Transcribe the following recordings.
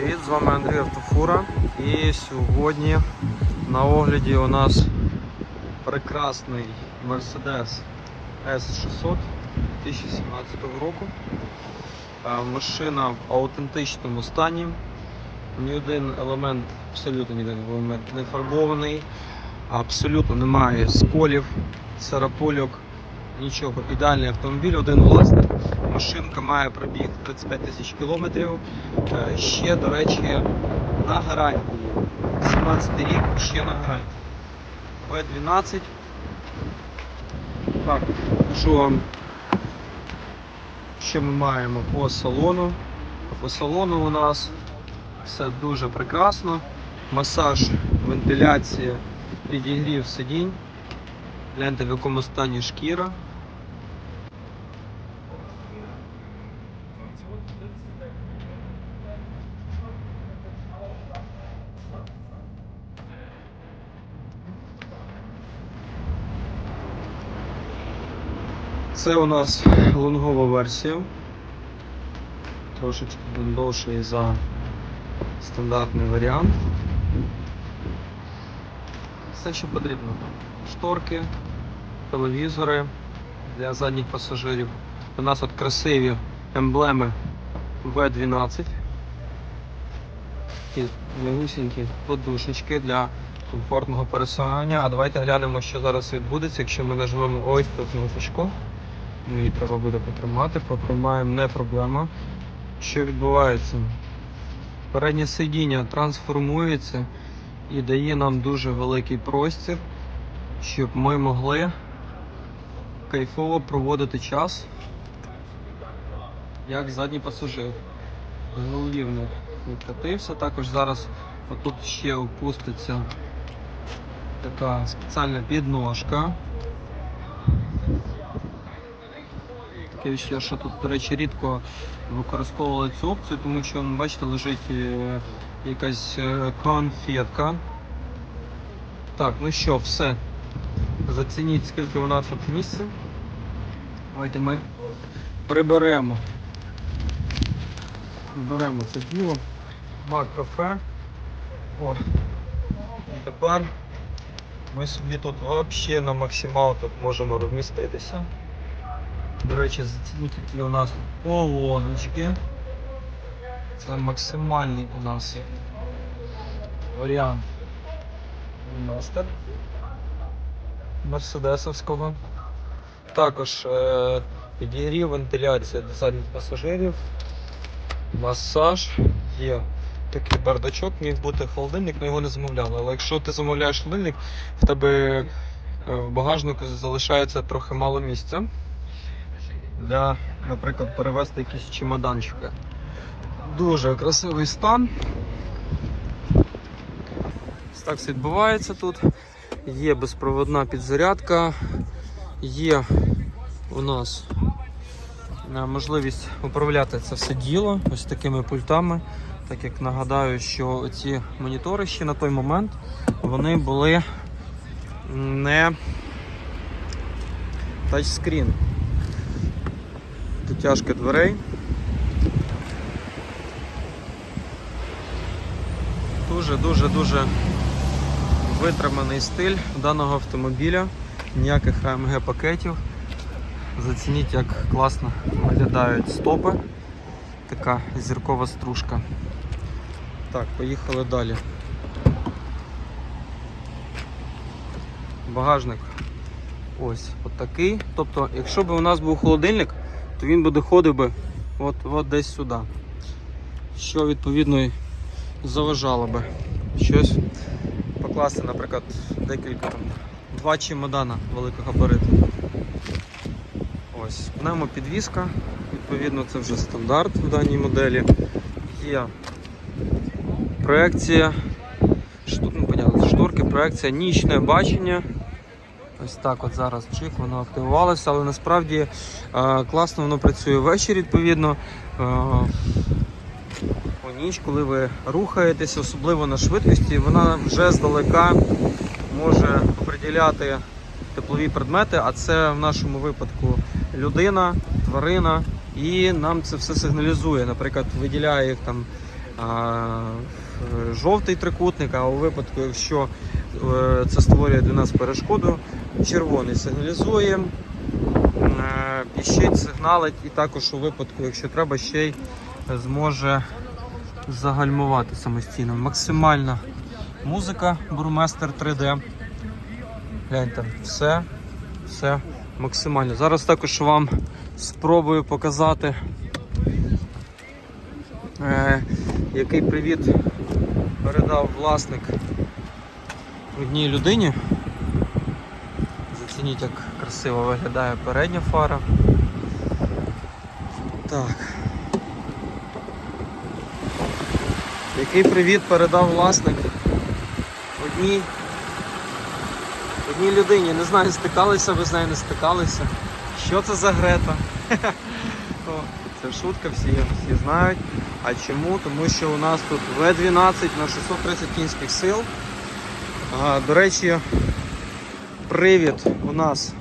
привіт! З вами Андрій Автофура. І сьогодні на огляді у нас прекрасний Mercedes S600 2017 року. Е, Машина в аутентичному стані. Ні один елемент, абсолютно ні один елемент не фарбований, абсолютно немає сколів, царапульок, нічого. Ідеальний автомобіль, один власник. Машинка має пробіг 35 тисяч кілометрів. Е, Ще, до речі, на гарантії. 17 рік ще на гарантії. В12. Так, що що ми маємо по салону? По салону у нас все дуже прекрасно. Масаж, вентиляція, підігрів сидінь. Гляньте в якому стані шкіра. Це у нас лонгова версія. Трошечки довший за стандартний варіант. Все, що потрібно. Шторки, телевізори для задніх пасажирів. У нас от красиві емблеми V12. Такі мягусінькі подушечки для комфортного пересування. А давайте глянемо, що зараз відбудеться, якщо ми нажмемо ось тут кнопочку. Ну, Її треба буде потримати, потримаємо, не проблема. Що відбувається? Переднє сидіння трансформується і дає нам дуже великий простір, щоб ми могли кайфово проводити час, як задній пасажир. Головівник відкатився. Також зараз отут ще опуститься така спеціальна підножка. Таке відчуття, що тут, до речі, рідко використовували цю опцію, тому що, бачите, лежить е, якась е, конфетка. Так, ну що, все. Зацініть, скільки у нас тут місця. Давайте ми приберемо. Беремо це діло. Бак кафе. О. І тепер ми собі тут взагалі на максимал тут можемо розміститися. До речі, зацініть, у нас полоночки. Це максимальний у нас варіант Мастер Мерседесовського. Також е, підігрів, вентиляція для задніх пасажирів, масаж, є такий бардачок, міг бути холодильник, але його не замовляли. Але якщо ти замовляєш холодильник, в тебе е, в багажнику залишається трохи мало місця для, наприклад, перевезти якісь чемоданчики. Дуже красивий стан. Так все відбувається тут. Є безпроводна підзарядка, є у нас е, можливість управляти це все діло ось такими пультами. Так як нагадаю, що ці монітори ще на той момент вони були не тачскрін дотяжки дверей. Дуже-дуже-дуже витриманий стиль даного автомобіля, ніяких AMG пакетів. Зацініть, як класно виглядають стопи. Така зіркова стружка. Так, поїхали далі. Багажник ось от такий. Тобто, якщо б у нас був холодильник, то він би доходив би от, от десь сюди. Що відповідно заважало би щось покласти, наприклад, декілька там, два чемодана великого габариту. Ось, пневмопідвізка, відповідно, це вже стандарт в даній моделі. Є проекція, що тут не понятно, шторки, проекція, нічне бачення. Ось так от зараз чик, воно активувалося, але насправді е, класно воно працює ввечері, відповідно. Е, у ніч, коли ви рухаєтеся, особливо на швидкості, вона вже здалека може оприділяти теплові предмети, а це в нашому випадку людина, тварина, і нам це все сигналізує. Наприклад, виділяє їх там жовтий трикутник, а у випадку, якщо е, це створює для нас перешкоду, червоний сигналізує, е, піщить, сигналить, і також у випадку, якщо треба, ще й зможе загальмувати самостійно. Максимальна музика, бурместер 3D. Гляньте, все, все максимально. Зараз також вам спробую показати, е, який привіт передав власник одній людині. Зацініть, як красиво виглядає передня фара. Так. Який привіт передав власник одній одній людині. Не знаю, стикалися ви з нею, не стикалися. Що це за Грета? Це шутка, всі, всі знають. А чому? Тому що у нас тут В12 на 630 кінських сил. А, до речі, привід у нас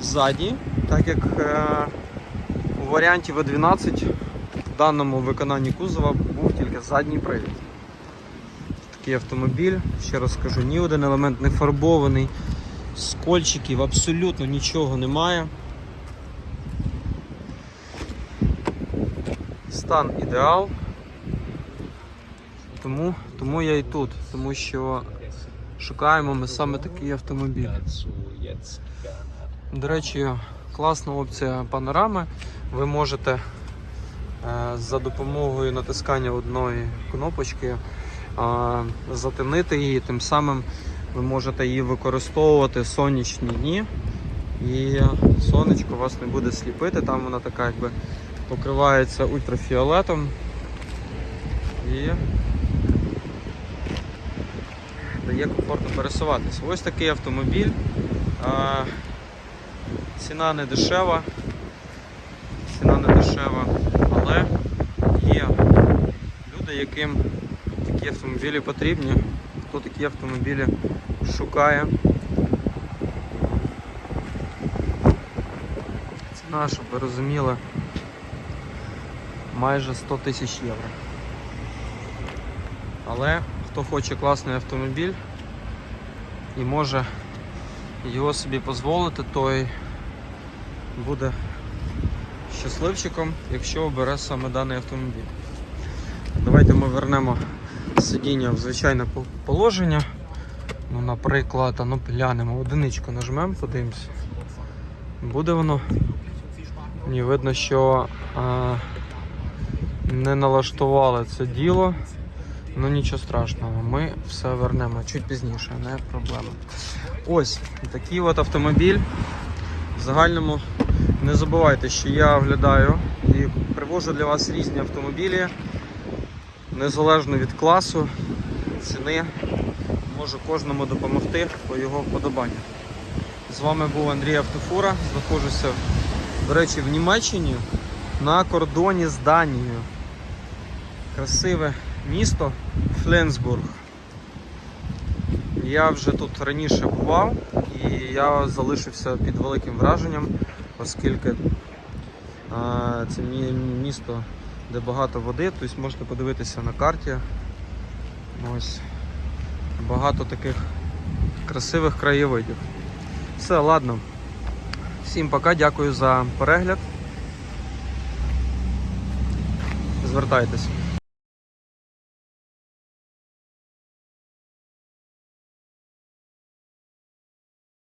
ззаді, так як е, у варіанті В12 в даному виконанні кузова був тільки задній привід. Такий автомобіль, ще раз скажу, ні один елемент не фарбований, скольчиків абсолютно нічого немає. Стан ідеал. Тому, тому я і тут, тому що шукаємо ми саме такий автомобіль. До речі, класна опція панорами. Ви можете е, за допомогою натискання одної кнопочки е, затемнити її, тим самим ви можете її використовувати в сонячні дні. І сонечко вас не буде сліпити, там вона така якби покривається ультрафіолетом. І дає комфортно пересуватися. Ось такий автомобіль. Ціна не дешева. Ціна не дешева, але є люди, яким такі автомобілі потрібні, хто такі автомобілі шукає. Ціна, щоб ви розуміли, майже 100 тисяч євро. Але хто хоче класний автомобіль і може його собі дозволити, той буде щасливчиком, якщо обере саме даний автомобіль. Давайте ми вернемо сидіння в звичайне положення. Ну, наприклад, ну глянемо, одиничку нажмемо, подивимось. Буде воно. Мені видно, що а, не налаштували це діло. Ну нічого страшного, ми все вернемо чуть пізніше, не проблема. Ось такий от автомобіль. В загальному не забувайте, що я оглядаю і привожу для вас різні автомобілі, незалежно від класу, ціни. Можу кожному допомогти по його вподобанню. З вами був Андрій Автофура. Знаходжуся, до речі, в Німеччині на кордоні з Данією. Красиве місто Фленсбург. Я вже тут раніше бував і я залишився під великим враженням, оскільки це місто, де багато води, тобто можете подивитися на карті. Ось багато таких красивих краєвидів. Все, ладно. Всім пока, дякую за перегляд. Звертайтесь.